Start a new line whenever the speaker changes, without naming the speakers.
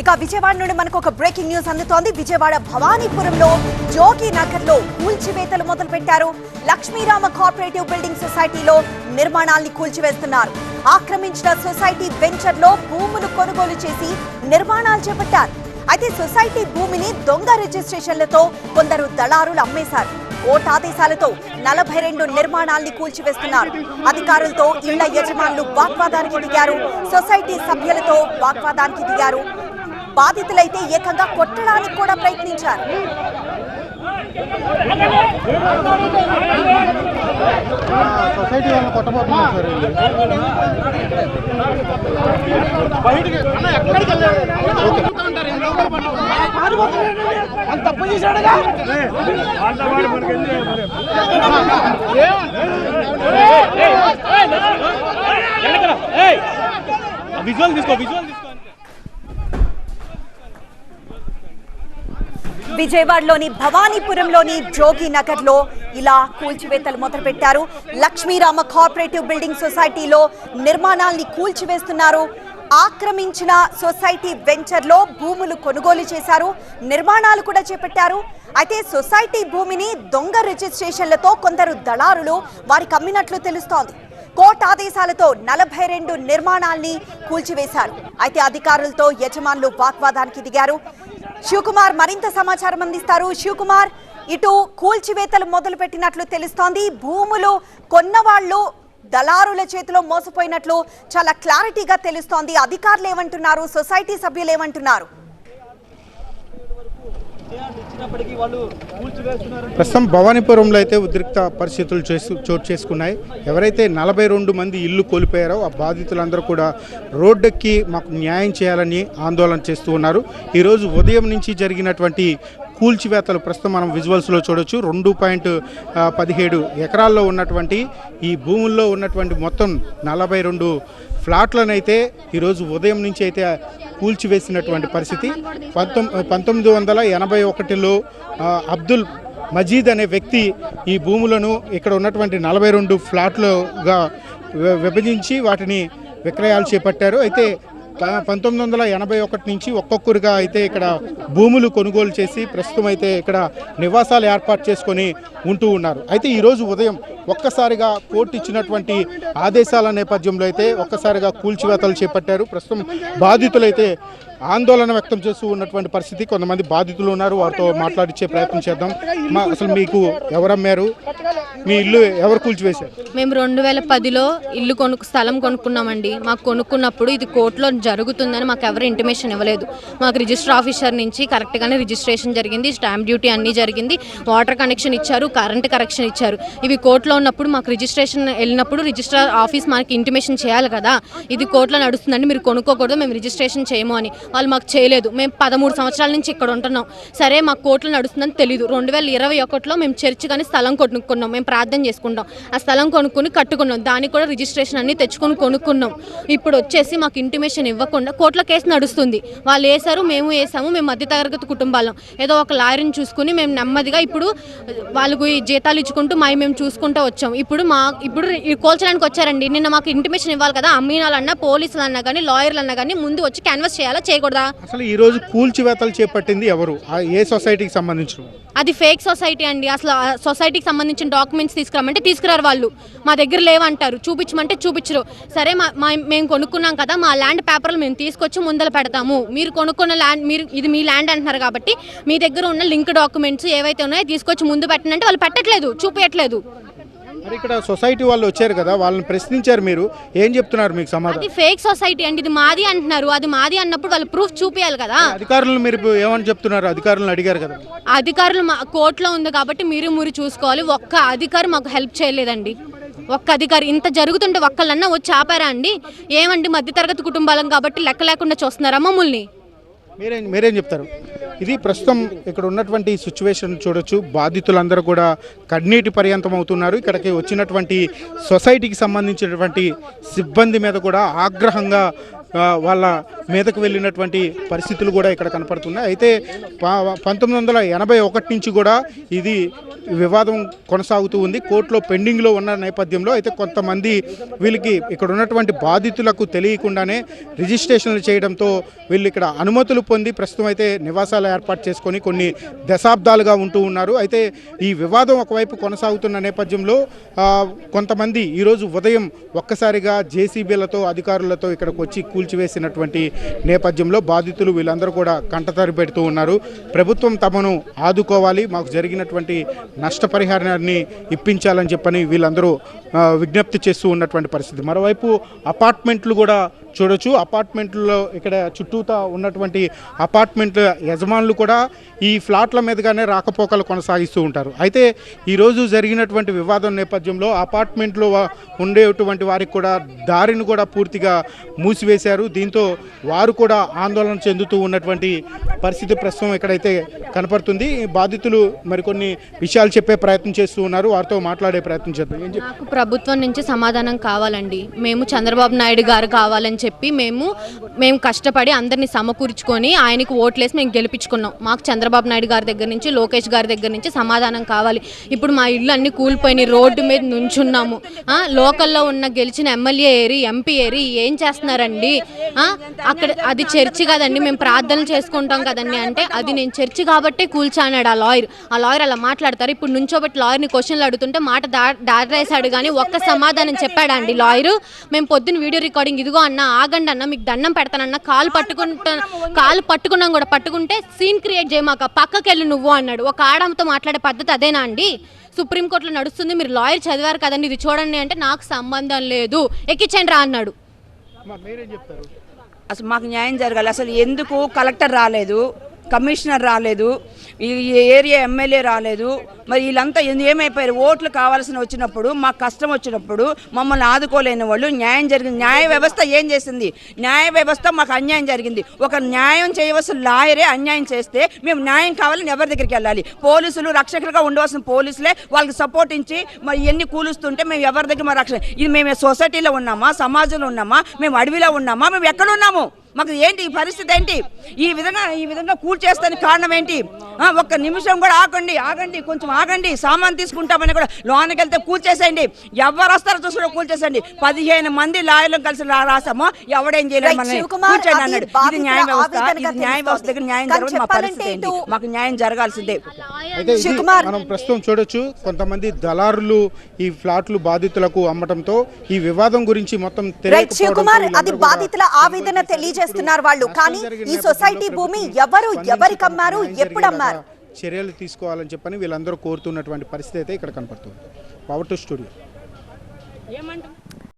ఇక విజయవాడ నుండి మనకు ఒక బ్రేకింగ్ న్యూస్ అందుతోంది. విజయవాడ భవానీపురంలో జోగి నగర్లో కూల్చివేతలు మొదలు పెట్టారు లక్ష్మీరామ కోఆపరేటివ్ బిల్డింగ్ సొసైటీలో నిర్మాణాల్ని కూల్చివేస్తున్నారు. ఆక్రమించిన సొసైటీ వెంచర్లో భూములు కొనుగోలు చేసి నిర్మాణాలు చేపట్టారు. అయితే సొసైటీ భూమిని దొంగ రిజిస్ట్రేషన్లతో కొందరు దళారులు అమ్మేశారు. కోర్టు ఆదేశాలతో నలభై రెండు నిర్మాణాల్ని కూల్చివేస్తున్నారు. అధికారులతో ఇళ్ళ యజమానులు వాగ్వాదానికి దిగారు. సొసైటీ సభ్యులతో వాగ్వాదానికి దిగారు. బాధితులైతే ఏకంగా కొట్టడానికి కూడా ప్రయత్నించారు
సొసైటీ సార్ వీళ్ళు.
విజువల్ తీసుకో విజువల్ తీసుకో
విజయవాడలోని భవానీపురంలోని జోగి నగర్లో ఇలా కూల్చివేతలు మొదలుపెట్టారు. లక్ష్మీరామ కోఆపరేటివ్ బిల్డింగ్ సొసైటీలో నిర్మాణాల్ని కూల్చివేస్తున్నారు. ఆక్రమించిన సొసైటీ వెంచర్లో భూములు కొనుగోలు చేశారు. నిర్మాణాలు కూడా చేపట్టారు. అయితే సొసైటీ భూమిని దొంగ రిజిస్ట్రేషన్లతో కొందరు దళారులు వారికి అమ్మినట్లు తెలుస్తోంది. కోర్టు ఆదేశాలతో నలభై రెండు నిర్మాణాల్ని కూల్చివేశారు. అయితే అధికారులతో యజమానులు వాగ్వాదానికి దిగారు. శివకుమార్ మరింత సమాచారం అందిస్తారు. శివకుమార్ ఇటు కూల్చివేతలు మొదలు పెట్టినట్లు తెలుస్తోంది. భూములు కొన్నవాళ్ళు దళారుల చేతిలో మోసపోయినట్లు చాలా క్లారిటీగా తెలుస్తోంది. అధికారులు ఏమంటున్నారు? సొసైటీ సభ్యులు ఏమంటున్నారు?
ప్రస్తుతం భవానీపురంలో అయితే ఉద్రిక్త పరిస్థితులు చేసు చోటు చేసుకున్నాయి. ఎవరైతే నలభై రెండు మంది ఇల్లు కోల్పోయారో ఆ బాధితులందరూ కూడా రోడ్డెక్కి మాకు న్యాయం చేయాలని ఆందోళన చేస్తూ ఉన్నారు. ఈరోజు ఉదయం నుంచి జరిగినటువంటి కూల్చివేతలు ప్రస్తుతం మనం విజువల్స్లో చూడొచ్చు. రెండు పాయింట్ పదిహేడు ఎకరాల్లో ఉన్నటువంటి ఈ భూముల్లో ఉన్నటువంటి మొత్తం నలభై రెండు ఫ్లాట్లను అయితే ఈరోజు ఉదయం నుంచి అయితే కూల్చివేసినటువంటి పరిస్థితి. పంతొమ్మి పంతొమ్మిది వందల ఎనభై ఒకటిలో అబ్దుల్ మజీద్ అనే వ్యక్తి ఈ భూములను ఇక్కడ ఉన్నటువంటి నలభై రెండు ఫ్లాట్లుగా వి- విభజించి వాటిని విక్రయాలు చేపట్టారు. అయితే పంతొమ్మిది వందల ఎనభై ఒకటి నుంచి ఒక్కొక్కరుగా అయితే ఇక్కడ భూములు కొనుగోలు చేసి ప్రస్తుతం అయితే ఇక్కడ నివాసాలు ఏర్పాటు చేసుకొని ఉంటూ ఉన్నారు. అయితే ఈరోజు ఉదయం ఒక్కసారిగా కోర్టు ఇచ్చినటువంటి ఆదేశాల నేపథ్యంలో అయితే ఒక్కసారిగా కూల్చివేతలు చేపట్టారు. ప్రస్తుతం బాధితులైతే ఆందోళన వ్యక్తం చేస్తూ ఉన్నటువంటి పరిస్థితి. కొంతమంది బాధితులు ఉన్నారు. వారితో మాట్లాడించే ప్రయత్నం చేద్దాం. మా అసలు మీకు ఎవరమ్మారు మీ ఇల్లు ఎవరు కూల్చివేశారు?
మేము రెండు వేల పదిలో ఇల్లు కొనుక్కు స్థలం కొనుక్కున్నామండి. మాకు కొనుక్కున్నప్పుడు ఇది కోర్టులో జరుగుతుందని మాకు ఎవరు ఇంటిమేషన్ ఇవ్వలేదు. మాకు రిజిస్టర్ ఆఫీసర్ నుంచి కరెక్ట్గానే రిజిస్ట్రేషన్ జరిగింది. స్టాంప్ డ్యూటీ అన్నీ జరిగింది. వాటర్ కనెక్షన్ ఇచ్చారు కరెంట్ కనెక్షన్ ఇచ్చారు. ఇవి కోర్టులో ఉన్నప్పుడు మాకు రిజిస్ట్రేషన్ వెళ్ళినప్పుడు రిజిస్ట్రార్ ఆఫీస్ మనకి ఇంటిమేషన్ చేయాలి కదా. ఇది కోర్టులో నడుస్తుందండి మీరు కొనుక్కోకూడదు మేము రిజిస్ట్రేషన్ చేయము అని. వాళ్ళు మాకు చేయలేదు. మేము పదమూడు సంవత్సరాల నుంచి ఇక్కడ ఉంటున్నాం. సరే మాకు కోర్టులో నడుస్తుందని తెలియదు రెండు వేల ఇరవై ఒకటిలో మేము చర్చ్ కానీ స్థలం కొనుక్కున్నాం. మేము ప్రార్థన చేసుకుంటాం. ఆ స్థలం కొనుక్కుని కట్టుకున్నాం. దానికి కూడా రిజిస్ట్రేషన్ అన్ని తెచ్చుకొని కొనుక్కున్నాం. ఇప్పుడు వచ్చేసి మాకు ఇంటిమేషన్ ఇవ్వకుండా కోర్టులో కేసు నడుస్తుంది. వాళ్ళు వేశారు మేము వేసాము మేము మధ్యతరగతి కుటుంబాలం. ఏదో ఒక లాయర్ని చూసుకుని మేము నెమ్మదిగా ఇప్పుడు వాళ్ళకు జీతాలు ఇచ్చుకుంటూ మా మేము చూసుకుంటూ వచ్చాం. ఇప్పుడు మా ఇప్పుడు కోల్చడానికి వచ్చారండి. నిన్న మాకు ఇంటిమేషన్ ఇవ్వాలి కదా. అమ్మీనాలన్నా పోలీసులు అన్నా కానీ లాయర్లు అన్నా కానీ ముందు వచ్చి క్యాన్వాస్ చేయాలా చేయకూడదా?
అసలు ఈరోజు కూల్చివేతలు చేపట్టింది ఎవరు? ఏ సొసైటీకి సంబంధించిన?
అది ఫేక్ సొసైటీ అండి. అసలు ఆ సొసైటీకి సంబంధించిన డాక్యుమెంట్స్ తీసుకురామంటే తీసుకురారు వాళ్ళు. మా దగ్గర లేవంటారు. చూపించమంటే చూపించరు. సరే మా మా- మేము కొనుక్కున్నాం కదా మా ల్యాండ్ పేపర్లు మేము తీసుకొచ్చి ముందర పెడతాము. మీరు కొనుక్కున్న ల్యాండ్ మీరు ఇది మీ ల్యాండ్ అంటున్నారు కాబట్టి మీ దగ్గర ఉన్న లింక్ డాక్యుమెంట్స్ ఏవైతే ఉన్నాయో తీసుకొచ్చి ముందు పెట్టనంటే వాళ్ళు పెట్టట్లేదు చూపించట్లేదు
మరి ఇక్కడ సొసైటీ వాళ్ళు వచ్చారు కదా వాళ్ళని ప్రశ్నించారు మీరు. ఏం చెప్తున్నారు మీకు సమాధానం?
అది ఫేక్ సొసైటీ అండి ఇది మాది అంటున్నారు. అది మాది అన్నప్పుడు వాళ్ళు ప్రూఫ్ చూపించాలి కదా.
అధికారులు మీరు ఇప్పుడు ఏమని చెప్తున్నారు? అధికారులను అడిగారు కదా.
అధికారులు మా కోర్టులో ఉంది కాబట్టి మీరు మీరు చూసుకోవాలి. ఒక్క అధికారి మాకు హెల్ప్ చేయలేదండి. ఒక్క అధికారి ఇంత జరుగుతుంటే ఒక్కళ్ళన్నా వచ్చి ఆపారా అండి? ఏమండి మధ్యతరగతి కుటుంబాలం కాబట్టి లెక్క లేకుండా చూస్తున్నారా మమ్మల్ని?
మీరేం మీరేం చెప్తారు? ఇది ప్రస్తుతం ఇక్కడ ఉన్నటువంటి సిచ్యువేషన్ చూడొచ్చు. బాధితులందరూ కూడా కన్నీటి పర్యంతం అవుతున్నారు. ఇక్కడికి వచ్చినటువంటి సొసైటీకి సంబంధించినటువంటి సిబ్బంది మీద కూడా ఆగ్రహంగా వాళ్ళ మీదకు వెళ్ళినటువంటి పరిస్థితులు కూడా ఇక్కడ కనపడుతున్నాయి. అయితే పంతొమ్మిది వందల ఎనభై ఒకటి నుంచి కూడా ఇది వివాదం కొనసాగుతూ ఉంది. కోర్టులో పెండింగ్లో ఉన్న నేపథ్యంలో అయితే కొంతమంది వీళ్ళకి ఇక్కడ ఉన్నటువంటి బాధితులకు తెలియకుండానే రిజిస్ట్రేషన్లు చేయడంతో వీళ్ళు ఇక్కడ అనుమతులు పొంది ప్రస్తుతం అయితే నివాసాలు ఏర్పాటు చేసుకొని కొన్ని దశాబ్దాలుగా ఉంటూ ఉన్నారు. అయితే ఈ వివాదం ఒకవైపు కొనసాగుతున్న నేపథ్యంలో కొంతమంది ఈరోజు ఉదయం ఒక్కసారిగా జేసీబీలతో అధికారులతో ఇక్కడికి వచ్చి కూల్చివేసినటువంటి నేపథ్యంలో బాధితులు వీళ్ళందరూ కూడా కంటతరి పెడుతూ ఉన్నారు. ప్రభుత్వం తమను ఆదుకోవాలి మాకు జరిగినటువంటి నష్టపరిహారాన్ని ఇప్పించాలని చెప్పని వీళ్ళందరూ విజ్ఞప్తి చేస్తూ ఉన్నటువంటి పరిస్థితి. మరోవైపు అపార్ట్మెంట్లు కూడా చూడొచ్చు. అపార్ట్మెంట్లో ఇక్కడ చుట్టూతా ఉన్నటువంటి అపార్ట్మెంట్ల యజమానులు కూడా ఈ ఫ్లాట్ల మీదుగానే రాకపోకలు కొనసాగిస్తూ ఉంటారు. అయితే ఈరోజు జరిగినటువంటి వివాదం నేపథ్యంలో అపార్ట్మెంట్లో ఉండేటువంటి వారికి కూడా దారిని కూడా పూర్తిగా మూసివేశారు. దీంతో వారు కూడా ఆందోళన చెందుతూ ఉన్నటువంటి పరిస్థితి ప్రస్తుతం ఇక్కడైతే కనపడుతుంది ఈ బాధితులు మరికొన్ని విషయాలు చెప్పే ప్రయత్నం చేస్తూ ఉన్నారు. వారితో మాట్లాడే ప్రయత్నం చేద్దాం.
నాకు ప్రభుత్వం నుంచి సమాధానం కావాలండి. మేము చంద్రబాబు నాయుడు గారు కావాలని చెప్పి మేము మేము కష్టపడి అందరినీ సమకూర్చుకొని ఆయనకు ఓట్లేసి మేము గెలిపించుకున్నాం. మాకు చంద్రబాబు నాయుడు గారి దగ్గర నుంచి లోకేష్ గారి దగ్గర నుంచి సమాధానం కావాలి. ఇప్పుడు మా ఇల్లు అన్ని కూలిపోయినాయి రోడ్డు మీద నుంచున్నాము. లోకల్లో ఉన్న గెలిచిన ఎమ్మెల్యే ఏరి ఎంపీ ఏరి ఏం చేస్తున్నారండి? ఆ, అక్కడ అది చర్చి కదండి మేము ప్రార్థనలు చేసుకుంటాం కదండి. అంటే అది నేను చర్చి కాబట్టే కూల్చానాడు ఆ లాయర్. ఆ లాయర్ అలా మాట్లాడతారు. ఇప్పుడు నుంచోబెట్టి లాయర్ని క్వశ్చన్లు అడుగుతుంటే మాట దా దాటేశాడు కానీ ఒక్క సమాధానం చెప్పాడా అండి లాయరు. మేము పొద్దున్న వీడియో రికార్డింగ్ ఇదిగో అన్న ఆగండి అన్న మీకు దండం పెడతానన్న కాలు పట్టుకుంటా కాలు పట్టుకున్నాం కూడా పట్టుకుంటే సీన్ క్రియేట్ చేయమాక పక్కకి వెళ్ళి నువ్వు అన్నాడు. ఒక ఆడమ్మతో మాట్లాడే పద్ధతి అదేనా అండి? సుప్రీంకోర్టులో నడుస్తుంది మీరు లాయర్ చదివారు కదండి ఇది చూడండి అంటే నాకు సంబంధం లేదు. ఎక్కించండి రా అన్నాడు.
మీరేం చెప్తారు?
అసలు మాకు న్యాయం జరగాలి. అసలు ఎందుకు కలెక్టర్ రాలేదు? కమిషనర్ రాలేదు ఈ ఏరియా ఎమ్మెల్యే రాలేదు మరి వీళ్ళంతా ఏమైపోయారు? ఓట్లు కావాల్సిన వచ్చినప్పుడు మాకు కష్టం వచ్చినప్పుడు మమ్మల్ని ఆదుకోలేని వాళ్ళు న్యాయం జరిగింది. న్యాయ వ్యవస్థ ఏం చేసింది? న్యాయ వ్యవస్థ మాకు అన్యాయం జరిగింది. ఒక న్యాయం చేయవలసిన లాయరే అన్యాయం చేస్తే మేము న్యాయం కావాలని ఎవరి దగ్గరికి వెళ్ళాలి? పోలీసులు రక్షకులుగా ఉండవలసిన పోలీసులే వాళ్ళకి సపోర్ట్ ఇచ్చి మరి ఎన్ని కూలుస్తుంటే మేము ఎవరి దగ్గర మా రక్షణ ఇది మేము సొసైటీలో ఉన్నామా? సమాజంలో ఉన్నామా? మేము అడవిలో ఉన్నామా? మేము ఎక్కడ ఉన్నాము? మాకు ఏంటి ఈ పరిస్థితి ఏంటి? ఈ విధంగా ఈ విధంగా కూల్ చేస్తానికి కారణం ఏంటి? ఒక్క నిమిషం కూడా ఆగండి ఆగండి కొంచెం ఆగండి సామాన్ తీసుకుంటామని కూడా లోనికి వెళ్తే కూల్ చేసేయండి ఎవరు వస్తారో చూసి కూడా కూల్ చేసేయండి పదిహేను మంది లాయర్లను కలిసి రాసాము. ఎవడేం చేయలేదు మనల్ని. కూర్చోండి అన్నాడు. ఇది న్యాయ వ్యవస్థ ఇది న్యాయ వ్యవస్థ దగ్గర న్యాయం జరగదు మా పరిస్థితి ఏంటి? మాకు న్యాయం జరగాల్సిందే.
మనం ప్రస్తుతం చూడొచ్చు కొంతమంది దళారులు ఈ ఫ్లాట్లు బాధితులకు అమ్మటంతో ఈ వివాదం గురించి మొత్తం
శివకుమార్ అది బాధితుల ఆవేదన తెలియజేస్తున్నారు వాళ్ళు. కానీ ఈ సొసైటీ భూమి ఎవరు ఎవరికి అమ్మారు ఎప్పుడు అమ్మారు
చర్యలు తీసుకోవాలని చెప్పని వీళ్ళందరూ కోరుతున్నటువంటి పరిస్థితి అయితే ఇక్కడ కనపడుతుంది. Power to studio